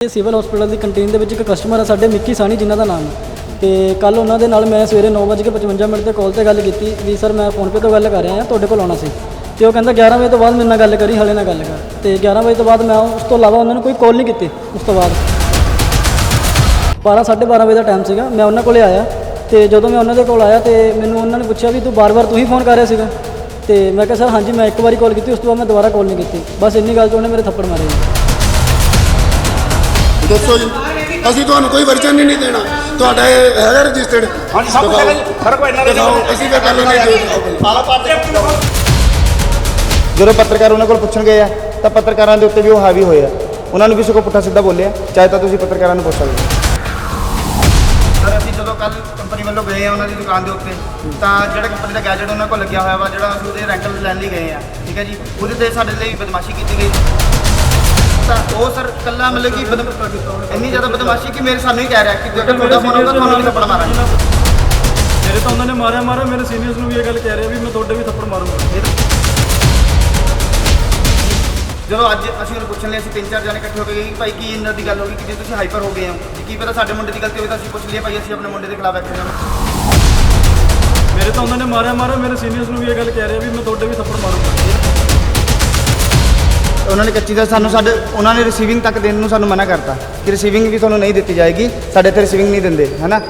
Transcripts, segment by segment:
ਇਹ civil hospital ਦੀ canteen ਦੇ ਵਿੱਚ ਇੱਕ ਕਸਟਮਰ ਆ, ਸਾਡੇ ਮਿੱਕੀ ਸਾਨੀ ਜਿਨ੍ਹਾਂ ਦਾ ਨਾਮ। ਹੈ ਤੇ ਕੱਲ ਉਹਨਾਂ ਦੇ ਨਾਲ ਮੈਂ ਸਵੇਰੇ 9:55 ਮਿੰਟ ਤੇ ਕਾਲ ਤੇ ਗੱਲ ਕੀਤੀ ਵੀ ਸਰ ਮੈਂ ਫੋਨਪੇ ਤੋਂ ਗੱਲ ਕਰ ਰਿਹਾ ਹਾਂ ਤੁਹਾਡੇ ਕੋਲ ਆਉਣਾ ਸੀ। ਤੇ ਉਹ ਕਹਿੰਦਾ 11 ਵਜੇ ਤੋਂ ਬਾਅਦ ਮੇਰੇ ਨਾਲ ਗੱਲ ਕਰੀ, ਹਲੇ ਨਾਲ ਗੱਲ ਕਰ। ਤੇ 11 ਵਜੇ ਤੋਂ ਬਾਅਦ ਮੈਂ ਉਸ ਤੋਂ ਇਲਾਵਾ ਉਹਨਾਂ ਨੂੰ ਕੋਈ ਕਾਲ ਨਹੀਂ ਕੀਤੀ, ਉਸ ਤੋਂ ਬਾਅਦ। 12 12:30 ਵਜੇ ਦਾ ਟਾਈਮ ਸੀਗਾ, ਮੈਂ ਉਹਨਾਂ ਕੋਲੇ ਆਇਆ ਤੇ ਜਦੋਂ ਮੈਂ ਉਹਨਾਂ ਦੇ ਕੋਲ ਆਇਆ ਤੇ ਮੈਨੂੰ ਉਹਨਾਂ ਨੇ ਪੁੱਛਿਆ ਵੀ, ਤੂੰ ਬਾਰ-ਬਾਰ ਤੂੰ ਹੀ ਫੋਨ ਕਰ ਰਿਹਾ ਸੀਗਾ? ਤੇ ਮੈਂ ਕਿਹਾ ਸਰ ਹਾਂਜੀ, ਮੈਂ ਇੱਕ ਵਾਰੀ ਕਾਲ ਕੀਤੀ, ਉਸ ਤੋਂ ਬਾਅਦ ਮੈਂ ਦੁਬਾਰਾ ਕਾਲ ਨਹੀਂ ਕੀਤੀ। ਬਸ ਇੰਨੀ ਗੱਲ ਤੋਂ ਉਹਨੇ ਮੇਰੇ ਥੱਪੜ ਮਾਰੇ। ਜੀ ਦੱਸੋ ਜੀ। ਅਸੀਂ ਤੁਹਾਨੂੰ ਕੋਈ ਵਰਜਨ ਨਹੀਂ ਦੇਣਾ। ਤੁਹਾਡਾ ਇਹ ਹੈਗਾ ਰਜਿਸਟਰਡ ਹਾਂਜੀ ਸਭ ਕੁਝ ਜੀ। ਫ਼ਰਕ ਕੋਈ ਨਾ ਦਿਖਾਓ। ਅਸੀਂ ਫਿਰ ਕਰ ਲੈਂਦੇ ਹਾਂ ਜਦੋਂ ਪੱਤਰਕਾਰ ਉਹਨਾਂ ਕੋਲ ਪੁੱਛਣ ਗਏ ਆ ਤਾਂ ਪੱਤਰਕਾਰਾਂ ਦੇ ਉੱਤੇ ਵੀ ਉਹ ਹਾਵੀ ਹੋਏ ਆ। ਉਹਨਾਂ ਨੂੰ ਵੀ ਸਗੋਂ ਪੁੱਠਾ ਸਿੱਧਾ ਬੋਲਿਆ। ਚਾਹੇ ਤਾਂ ਤੁਸੀਂ ਪੱਤਰਕਾਰਾਂ ਨੂੰ ਪੁੱਛ ਸਕਦੇ ਹੋ। ਸਰ ਅਸੀਂ ਜਦੋਂ ਕੱਲ ਕੰਪਨੀ ਵੱਲੋਂ ਗਏ ਆ ਉਹਨਾਂ ਦੀ ਦੁਕਾਨ ਦੇ ਉੱਤੇ ਤਾਂ ਜਿਹੜਾ ਕੰਪਨੀ ਦਾ ਗੈਜਟ ਉਹਨਾਂ ਕੋਲ ਲੱਗਿਆ ਹੋਇਆ ਵਾ ਜਿਹੜਾ ਅਸੀਂ ਉਹਦੇ ਰੈਂਟਲ ਲੈਣ ਲਈ ਗਏ ਆ। ਠੀਕ ਹੈ ਜੀ? ਉਹਦੇ ਤੇ ਸਾਡੇ ਲਈ ਬਦਮਾਸ਼ੀ ਕੀਤੀ ਗਈ। ਤਾਂ ਉਹ ਸਰ ਕੱਲਾ ਮਤਲਬ ਕਿ ਬਦਮ- ਇੰਨੀ ਜ਼ਿਆਦਾ ਬਦਮਾਸ਼ੀ ਕਿ ਮੇਰੇ ਹੀ ਕਹਿ ਰਿਹਾ ਕਿ ਜੇਕਰ ਤੁਹਾਡਾ ਫੋਨ ਆਊਗਾ ਤੁਹਾਨੂੰ ਵੀ ਥੱਪੜ ਮਾਰਾਂਗੇ। ਮੇਰੇ ਤਾਂ ਉਹਨਾਂ ਨੇ ਮਾਰਿਆ ਮਾਰਿਆ ਮੇਰੇ ਸੀਨੀਅਰਸ ਨੂੰ ਵੀ ਇਹ ਗੱਲ ਕਹਿ ਰਿਹਾ ਵੀ ਮੈਂ ਤੁਹਾਡੇ ਵੀ ਥੱਪੜ ਮਾਰੂੰਗਾ। ਜਦੋਂ ਅੱਜ ਅਸੀਂ ਉਹਨੂੰ ਪੁੱਛਣ ਲਈ ਅਸੀਂ ਤਿੰਨ ਚਾਰ ਜਣੇ ਇਕੱਠੇ ਹੋ ਕੇ ਗਏ ਕਿ ਭਾਈ ਕੀ ਇਹਨਾਂ ਦੀ ਗੱਲ ਹੋ ਗਈ ਕਿ ਜੇ ਤੁਸੀਂ ਹਾਈਪਰ ਹੋ ਗਏ ਹੋ ਜੀ ਕੀ ਪਤਾ ਸਾਡੇ ਮੁੰਡੇ ਦੀ ਗਲਤੀ ਹੋਵੇ ਤਾਂ ਅਸੀਂ ਪੁੱਛ ਲਈਏ ਭਾਈ ਅਸੀਂ ਆਪਣੇ ਮੁੰਡੇ ਦੇ ਖਿਲਾਫ ਐਕਸ਼ਨ ਲਵਾਂਗੇ ਮੇਰੇ ਤਾਂ ਉਹਨਾਂ ਨੇ ਮਾਰਿਆ ਮਾਰਿਆ ਮੇਰੇ ਸੀਨੀਅਰਸ ਨੂੰ ਵੀ ਇਹ ਗੱਲ ਕਹਿ ਰਿਹਾ ਵੀ ਮੈਂ ਤੁਹਾਡੇ ਵੀ ਥੱਪੜ ਮਾਰੂੰਗਾ। ਉਹਨਾਂ ਨੇ ਕੱਚੀ ਦਾ ਸਾਨੂੰ ਸਾਡੇ ਉਹਨਾਂ ਨੇ ਰਿਸੀਵਿੰਗ ਤੱਕ ਦੇਣ ਨੂੰ ਸਾਨੂੰ ਮਨਾ ਕਰਤਾ ਕਿ ਰਿਸੀਵਿੰਗ ਵੀ ਤੁਹਾਨੂੰ ਨਹੀਂ ਦਿੱਤੀ ਜਾਏਗੀ ਸਾਡੇ ਇੱਥੇ ਰਿਸੀਵਿੰਗ ਨਹੀਂ ਦਿੰਦੇ ਹੈਨਾ?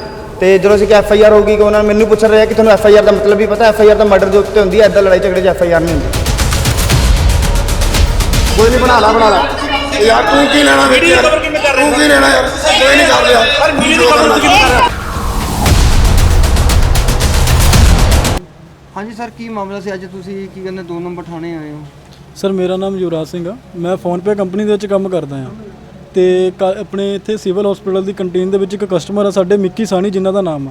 ਤੇ ਜਦੋਂ ਅਸੀਂ ਕਿ ਐਫ ਆਈ ਆਰ ਹੋਊਗੀ ਕਿ ਉਹਨਾਂ ਨੇ ਮੈਨੂੰ ਪੁੱਛ ਰਿਹਾ ਕਿ ਤੁਹਾਨੂੰ ਐਫ ਆਈ ਆਰ ਦਾ ਮਤਲਬ ਵੀ ਪਤਾ? ਐਫ ਆਈ ਆਰ ਦਾ ਮਰਡਰ ਦੇ ਉੱਤੇ ਹੁੰਦੀ ਹੈ ਐਦਾਂ ਲੜਾਈ ਝਗੜੇ 'ਚ ਐਫ ਆਈ ਆਰ ਨਹੀਂ ਹੁੰਦੀ। ਕੋਈ ਨਹੀਂ ਬਣਾ ਲਾ ਬਣਾ ਲਾ। ਯਾਰ ਤੂੰ ਕੀ ਲੈਣਾ ਵਿੱਚ ਯਾਰ? cover ਕਿਵੇਂ ਕਰ ਰਹੇ ਤੂੰ ਕੀ ਲੈਣਾ ਯਾਰ? ਕੋਈ ਨਹੀਂ ਕਰ ਰਿਹਾ। ਪਰ ਮੀਡੀਆ ਦੀ ਖਬਰ ਤੁਸੀਂ ਕਿਵੇਂ ਕਰ ਰਹੇ ਹਾਂਜੀ ਸਰ ਕੀ ਮਾਮਲਾ ਸੀ? ਅੱਜ ਤੁਸੀਂ ਕੀ ਕਹਿੰਦੇ ਦੋ ਨੰਬਰ ਥਾਣੇ ਆਏ ਹੋ? ਸਰ, ਮੇਰਾ ਨਾਮ ਯੁਵਰਾਜ ਸਿੰਘ ਆ। ਮੈਂ ਫੋਨਪੇ ਕੰਪਨੀ ਦੇ ਵਿੱਚ ਕੰਮ ਕਰਦਾ ਹਾਂ ਤੇ ਕ- ਆਪਣੇ ਇੱਥੇ ਸਿਵਲ ਹਸਪੀਟਲ ਦੀ ਕੰਟੀਨ ਦੇ ਵਿੱਚ ਇੱਕ ਕਸਟਮਰ ਆ ਸਾਡੇ ਮਿੱਕੀ ਸਾਨੀ ਜਿਨ੍ਹਾਂ ਦਾ ਨਾਮ ਆ।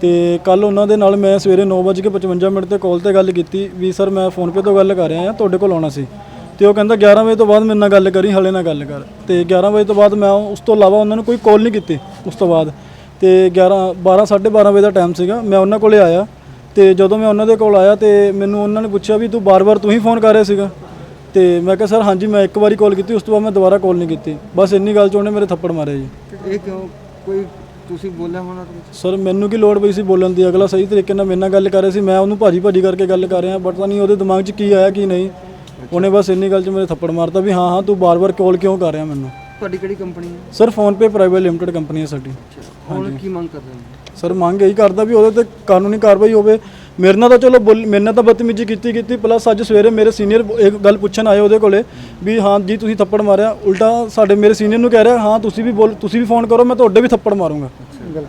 ਤੇ ਕੱਲ ਉਹਨਾਂ ਦੇ ਨਾਲ ਮੈਂ ਸਵੇਰੇ 9:55 ਮਿੰਟ ਤੇ ਕਾਲ ਤੇ ਗੱਲ ਕੀਤੀ ਵੀ, ਸਰ, ਮੈਂ ਫੋਨਪੇ ਤੋਂ ਗੱਲ ਕਰ ਰਿਹਾ ਹਾਂ ਤੁਹਾਡੇ ਕੋਲ ਆਉਣਾ ਸੀ। ਤੇ ਉਹ ਕਹਿੰਦਾ 11 ਵਜੇ ਤੋਂ ਬਾਅਦ ਮੇਰੇ ਨਾਲ ਗੱਲ ਕਰੀ, ਹਲੇ ਨਾਲ ਗੱਲ ਕਰ। ਤੇ 11 ਵਜੇ ਤੋਂ ਬਾਅਦ ਮੈਂ ਉਸ ਤੋਂ ਇਲਾਵਾ ਉਹਨਾਂ ਨੂੰ ਕੋਈ ਕਾਲ ਨਹੀਂ ਕੀਤੀ ਉਸ ਤੋਂ ਬਾਅਦ। ਤੇ 11 12 12:30 ਵਜੇ ਦਾ ਟਾਈਮ ਸੀਗਾ, ਮੈਂ ਉਹਨਾਂ ਕੋਲੇ ਆਇਆ। ਤੇ ਜਦੋਂ ਮੈਂ ਉਹਨਾਂ ਦੇ ਕੋਲ ਆਇਆ ਤੇ ਮੈਨੂੰ ਉਹਨਾਂ ਨੇ ਪੁੱਛਿਆ ਵੀ, ਤੂੰ ਬਾਰ-ਬਾਰ ਤੂੰ ਹੀ ਫੋਨ ਕਰ ਰਿਹਾ ਸੀਗਾ? ਤੇ ਮੈਂ ਕਿਹਾ ਸਰ ਹਾਂਜੀ ਮੈਂ ਇੱਕ ਵਾਰੀ ਕਾਲ ਕੀਤੀ ਉਸ ਤੋਂ ਬਾਅਦ ਮੈਂ ਦੁਬਾਰਾ ਕਾਲ ਨਹੀਂ ਕੀਤੀ। ਬਸ ਇੰਨੀ ਗੱਲ 'ਚ ਉਹਨੇ ਮੇਰੇ ਥੱਪੜ ਮਾਰੇ ਜੀ। ਇਹ ਕਿਉਂ? ਕੋਈ ਤੁਸੀਂ ਬੋਲਿਆ ਹੋਣਾ ਤੁਸੀਂ ਸਰ ਮੈਨੂੰ ਕੀ ਲੋੜ ਪਈ ਸੀ ਬੋਲਣ ਦੀ? ਅਗਲਾ ਸਹੀ ਤਰੀਕੇ ਨਾਲ ਮੇਰੇ ਨਾਲ ਗੱਲ ਕਰ ਰਿਹਾ ਸੀ। ਮੈਂ ਉਹਨੂੰ ਭਾਜੀ ਭਾਜੀ ਕਰਕੇ ਗੱਲ ਕਰ ਰਿਹਾ ਪਤਾ ਨਹੀਂ ਉਹਦੇ ਦਿਮਾਗ 'ਚ ਕੀ ਆਇਆ ਕੀ ਨਹੀਂ। ਉਹਨੇ ਬਸ ਇੰਨੀ ਗੱਲ 'ਚ ਮੇਰੇ ਥੱਪੜ ਮਾਰਤਾ ਵੀ ਹਾਂ ਹਾਂ ਤੂੰ ਬਾਰ-ਬਾਰ ਕਾਲ ਕਿਉਂ ਕਰ ਰਿਹਾ ਮੈਨੂੰ? ਤੁਹਾਡੀ ਕਿਹੜੀ ਕੰਪਨੀ ਹੈ? Sir PhonePe private limited company ਹੈ ਸਾਡੀ। ਹੁਣ ਕੀ ਮੰਗ ਕਰ ਰਹੇ ਹੋ? ਸਰ ਮੰਗ ਇਹੀ ਕਰਦਾ ਵੀ ਉਹਦੇ ਤੇ ਕਾਨੂੰਨੀ ਕਾਰਵਾਈ ਹੋਵੇ। ਮੇਰੇ ਨਾਲ ਤਾਂ ਚਲੋ ਬੋਲ- ਮੇਰੇ ਨਾਲ ਤਾਂ ਬਦਤਮੀਜ਼ੀ ਕੀਤੀ ਕੀਤੀ ਪਲੱਸ ਅੱਜ ਸਵੇਰੇ ਮੇਰੇ ਸੀਨੀਅਰ ਇੱਕ ਗੱਲ ਪੁੱਛਣ ਆਏ ਉਹਦੇ ਕੋਲੇ ਵੀ ਹਾਂ ਜੀ ਤੁਸੀਂ ਥੱਪੜ ਮਾਰਿਆ ਉਲਟਾ ਸਾਡੇ ਮੇਰੇ ਸੀਨੀਅਰ ਨੂੰ ਕਹਿ ਰਿਹਾ ਹਾਂ ਤੁਸੀਂ ਵੀ ਬੋਲ ਤੁਸੀਂ ਵੀ ਫੋਨ ਕਰੋ ਮੈਂ ਤੁਹਾਡੇ ਵੀ ਥੱਪੜ ਮਾਰੂੰਗਾ।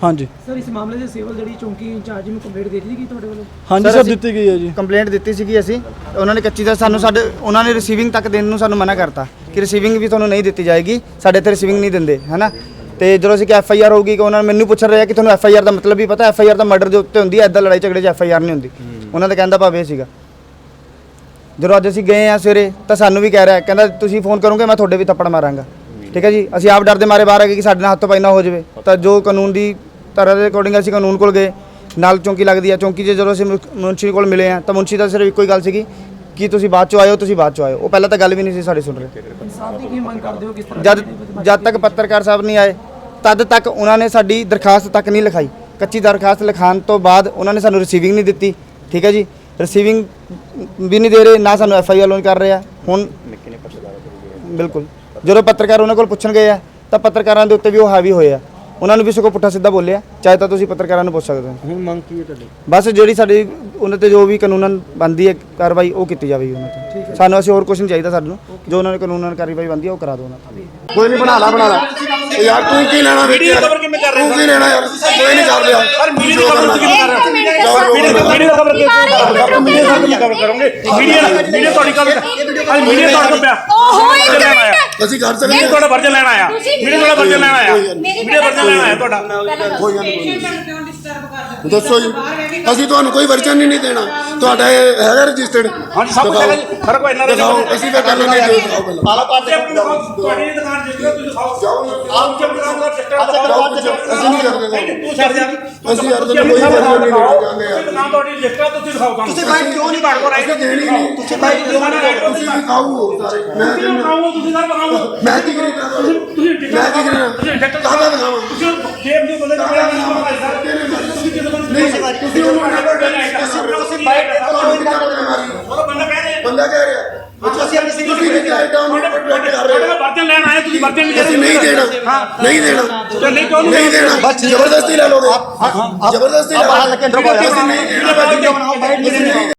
ਹਾਂਜੀ। ਸਰ ਇਸ ਮਾਮਲੇ ਦੇ ਸਿਵਲ ਜਿਹੜੀ ਚੌਂਕੀ ਇੰਚਾਰਜ ਨੂੰ ਕੰਪਲੇਂਟ ਦੇ ਦਿੱਤੀ ਗਈ ਤੁਹਾਡੇ ਵੱਲੋਂ? ਹਾਂਜੀ ਸਰ ਦਿੱਤੀ ਗਈ ਹੈ ਜੀ। ਕੰਪਲੇਂਟ ਦਿੱਤੀ ਸੀਗੀ ਅਸੀਂ। ਉਹਨਾਂ ਨੇ ਕੱਚੀ ਦਾ ਸਾਨੂੰ ਸਾਡੇ ਉਹਨਾਂ ਨੇ ਰਿਸੀਵਿੰਗ ਤੱਕ ਦੇਣ ਨੂੰ ਸਾਨੂੰ ਮਨਾ ਕਰਤਾ ਕਿ ਰਿਸੀਵਿੰਗ ਵੀ ਤੁਹਾਨੂੰ ਨਹੀਂ ਦਿੱਤੀ ਜਾਏਗੀ ਸਾਡੇ ਇੱਥੇ ਰਿਸੀਵਿੰਗ ਨਹੀਂ ਦਿੰਦੇ ਹੈਨਾ? ਤੇ ਜਦੋਂ ਅਸੀਂ ਕਿ ਐਫ ਆਈ ਆਰ ਹੋਊਗੀ ਕਿ ਉਹਨਾਂ ਨੇ ਮੈਨੂੰ ਪੁੱਛ ਰਿਹਾ ਕਿ ਤੁਹਾਨੂੰ ਐਫ ਆਈ ਆਰ ਦਾ ਮਤਲਬ ਵੀ ਪਤਾ ਐਫ ਆਈ ਆਰ ਦਾ ਮਰਡਰ ਦੇ ਉੱਤੇ ਹੁੰਦੀ ਹੈ ਐਦਾਂ ਲੜਾਈ ਝਗੜੇ 'ਚ ਐਫ ਆਈ ਆਰ ਨਹੀਂ ਹੁੰਦੀ। ਉਹਨਾਂ ਦਾ ਕਹਿੰਦਾ ਭਾਵੇਂ ਸੀਗਾ। ਜਦੋਂ ਅੱਜ ਅਸੀਂ ਗਏ ਆ ਸਵੇਰੇ ਤਾਂ ਸਾਨੂੰ ਵੀ ਕਹਿ ਰਿਹਾ ਕਹਿੰਦਾ ਤੁਸੀਂ ਫੋਨ ਕਰੋਗੇ ਮੈਂ ਤੁਹਾਡੇ ਵੀ ਥੱਪੜ ਮਾਰਾਂਗਾ। ਠੀਕ ਹੈ ਜੀ? ਅਸੀਂ ਆਪ ਡਰਦੇ ਮਾਰੇ ਬਾਹਰ ਆ ਗਏ ਕਿ ਸਾਡੇ ਨਾਲ ਹੱਥੋਂ ਪਾਈ ਨਾ ਹੋ ਜਾਵੇ। ਤਾਂ ਜੋ ਕਾਨੂੰਨ ਦੀ ਤਰ੍ਹਾਂ ਦੇ ਅਕੋਰਡਿੰਗ ਅਸੀਂ ਕਾਨੂੰਨ ਕੋਲ ਗਏ। ਨਾਲ ਚੌਂਕੀ ਲੱਗਦੀ ਆ। ਚੌਂਕੀ 'ਚ ਜਦੋਂ ਅਸੀਂ ਮੁਨਸ਼ੀ ਕੋਲ ਮਿਲੇ ਆ ਤਾਂ ਮੁਨਸ਼ੀ ਦਾ ਸਿਰਫ ਇੱਕੋ ਹੀ ਗੱਲ ਸੀਗੀ ਕਿ ਤੁਸੀਂ ਬਾਅਦ ਚੋਂ ਆਇਓ ਤੁਸੀਂ ਬਾਅਦ ਚੋਂ ਆਇਓ। ਉਹ ਪਹਿਲਾਂ ਤਾਂ ਗੱਲ ਵੀ ਨਹੀਂ ਸੀ ਸਾਡੀ ਸੁਣ ਰਹੇ। ਜਦ ਜਦ ਤੱਕ ਪੱਤਰਕਾਰ ਸਾਹਿਬ ਨਹੀਂ ਆਏ ਤਦ ਤੱਕ ਉਹਨਾਂ ਨੇ ਸਾਡੀ ਦਰਖਾਸਤ ਤੱਕ ਨਹੀਂ ਲਿਖਾਈ। ਕੱਚੀ ਦਰਖਾਸਤ ਲਿਖਾਉਣ ਤੋਂ ਬਾਅਦ ਉਹਨਾਂ ਨੇ ਸਾਨੂੰ ਰਿਸੀਵਿੰਗ ਨਹੀਂ ਦਿੱਤੀ। ਠੀਕ ਹੈ ਜੀ? ਰਿਸੀਵਿੰਗ ਵੀ ਨਹੀਂ ਦੇ ਰਹੇ ਨਾ ਸਾਨੂੰ ਐਫ ਆਈ ਆਰ ਲੋਨ ਕਰ ਰਹੇ ਆ। ਹੁਣ ਬਿਲਕੁਲ। ਜਦੋਂ ਪੱਤਰਕਾਰ ਉਹਨਾਂ ਕੋਲ ਪੁੱਛਣ ਗਏ ਆ ਤਾਂ ਪੱਤਰਕਾਰਾਂ ਦੇ ਉੱਤੇ ਵੀ ਉਹ ਹਾਵੀ ਹੋਏ ਆ। ਉਹਨਾਂ ਨੂੰ ਵੀ ਸਗੋਂ ਪੁੱਠਾ ਸਿੱਧਾ ਬੋਲਿਆ। ਚਾਹੇ ਤਾਂ ਤੁਸੀਂ ਪੱਤਰਕਾਰਾਂ ਨੂੰ ਪੁੱਛ ਸਕਦੇ ਹੋ। ਹੁਣ ਮੰਗ ਕੀ ਹੈ ਤੁਹਾਡੀ? ਬਸ ਜਿਹੜੀ ਸਾਡੀ ਉਹਨਾਂ ਤੇ ਜੋ ਵੀ ਕਾਨੂੰਨ ਬਣਦੀ ਹੈ ਕਾਰਵਾਈ ਉਹ ਕੀਤੀ ਜਾਵੇਗੀ ਉਹਨਾਂ ਤੇ। ਸਾਨੂੰ ਅਸੀਂ ਹੋਰ ਕੁਝ ਨਹੀਂ ਚਾਹੀਦਾ ਸਾਨੂੰ ਜੋ ਉਹਨਾਂ ਨੇ ਕਾਨੂੰਨ ਕਾਰਵਾਈ ਬਣਦੀ ਹੈ ਉਹ ਕਰਾ ਦਿਓ ਉਹਨਾਂ ਤੋਂ। ਕੋਈ ਨਹੀਂ ਬਣਾ ਲਾ ਬਣਾ ਲਾ। ਯਾਰ ਤੂੰ ਕੀ ਲੈਣਾ ਵਿੱਚ ਯਾਰ। cover ਕਿਵੇਂ ਕਰ ਰਹੇ ਹੋ? ਤੂੰ ਕੀ ਲੈਣਾ ਯਾਰ? ਕੋਈ ਨਹੀਂ ਕਰ ਰਿਹਾ ਪਰ ਮੀਡੀਆ ਦੀ ਖਬਰ ਤੁਸੀਂ ਕਿਵੇਂ ਕਰ ਰਹੇ ਹੋ? ਮੀਡੀਆ ਦੀ ਖਬਰ ਕਿਵੇਂ ਕਰ ਰਹੇ ਹੋ? ਮੀਡੀਆ ਦੀ ਖਬਰ ਕਰੋਗੇ। ਮੀਡੀਆ ਮੀਡੀਆ ਤੁਹਾਡੀ ਗੱਲ ਅੱਜ ਮੀਡੀਆ ਤੁਹਾਡੇ ਕੋਲ ਪਿਆ। ਓਹੋ ਇੱਕ ਮਿੰਟ ਅਸੀਂ ਕਰ ਸਕਦੇ ਹਾਂ ਤੁਹਾਡਾ ਵਰਜਨ ਲੈਣ ਆਇਆ। ਮੀਡੀਆ ਤੁਹਾਡਾ ਵਰਜਨ ਲੈਣ ਆਇਆ। ਮੇਰੀ ਮੀਡੀਆ ਵਰਜਨ ਲੈਣ ਆਇਆ ਤੁਹਾਡਾ। ਦੱਸੋ ਜੀ। ਅਸੀਂ ਤੁਹਾਨੂੰ ਕੋਈ ਵਰਜਨ ਹੀ ਨਹੀਂ ਦੇਣਾ। ਤੁਹਾਡਾ ਇਹ ਹੈਗਾ ਰਜਿਸਟਰਡ। ਹਾਂਜੀ ਸਭ ਕੁਝ ਹੈਗਾ ਜੀ। ਫ਼ਰਕ ਕੋਈ ਨਾ ਦਿਖਾਓ। ਅਸੀਂ ਫਿਰ ਕਰ ਲੈਂਦੇ ਹਾਂ ਤੁਹਾਡੀ ਦੁਕਾਨ ਜਿੱਥੇ ਤੁਸੀਂ ਦਿਖਾਓ। ਆਪ ਜਬ ਦਾ ਚਿੱਟਾ ਜਾਓ ਪਿੱਛੇ, ਅਸੀਂ ਨਹੀਂ ਕਰਦੇ ਕੰਮ। ਤੂੰ ਛੱਡ ਜਾ ਅਸੀਂ ਯਾਰ ਤੈਨੂੰ ਕੋਈ ਵਰਜਨ ਨਹੀਂ ਦੇਣਾ ਚਾਹੁੰਦੇ ਯਾਰ ਨਾ ਤੁਹਾਡੀ ਲਿਖਤਾ ਤੁਸੀਂ ਦਿਖਾਓ ਕੰਮ ਤੁਸੀਂ ਬਾਈਕ ਕਿਉਂ ਨਹੀਂ ਕਾਰਡ ਕੋ ਅਸੀਂ ਦੇਣੀ ਨਹੀਂ। ਤੁਸੀਂ ਬਾਈਕ ਕਿਉਂ ਨਹੀਂ ਤੁਸੀਂ ਦਿਖਾਓ। ਸਾਰੇ ਮੈਂ ਤੁਸੀਂ ਕਹਿੰਦਾ ਦਿਖਾਓ ਤੁਸੀਂ ਸਰ ਦਿਖਾਓ। ਮੈਂ ਕੀ ਕਰੀ ਤੁਸੀਂ ਮੈਂ ਕੀ ਕਰਾਂ ਤੁਸੀਂ ਡਿਟੈਕਟਰ ਕਾਹਦਾ ਦਿਖਾਵਾਂ? ਤੁਸੀਂ ਜੇਬ ਨਹੀਂ ਤੁਸੀਂ ਕਿਸ ਬੰਦੇ ਨਹੀਂ ਤੁਸੀਂ ਉਹਨੂੰ ਨੰਬਰ ਦੇ ਤੁਸੀਂ ਬਾਈਕ ਉਹ ਬੰਦਾ ਕਹਿ ਰਿਹਾ। ਬੰਦਾ ਕਹਿ ਰਿਹਾ। ਅਸੀਂ ਆਪਣੀ ਸਿੱਧੀ ਸਿੱਧੀ ਆਈ ਡਾਊਨ ਪ੍ਰੋਟੈਕਟ ਕਰ ਰਹੇ ਤੁਹਾਡੇ ਬਰਤਨ ਲੈਣ ਆਏ ਤੁਸੀਂ ਬਰਤਨ ਨਹੀਂ ਦੇਣਾ। ਨਹੀਂ ਦੇਣਾ। ਨਹੀਂ ਕਿਉਂ ਨਹੀਂ ਦੇਣਾ। ਜ਼ਬਰਦਸਤੀ ਲੈ ਲੋਗੇ ਜ਼ਬਰਦਸਤੀ ਲੈ ਲੋਗੇ ਅਸੀਂ ਨਹੀਂ ਦੇਣਾ।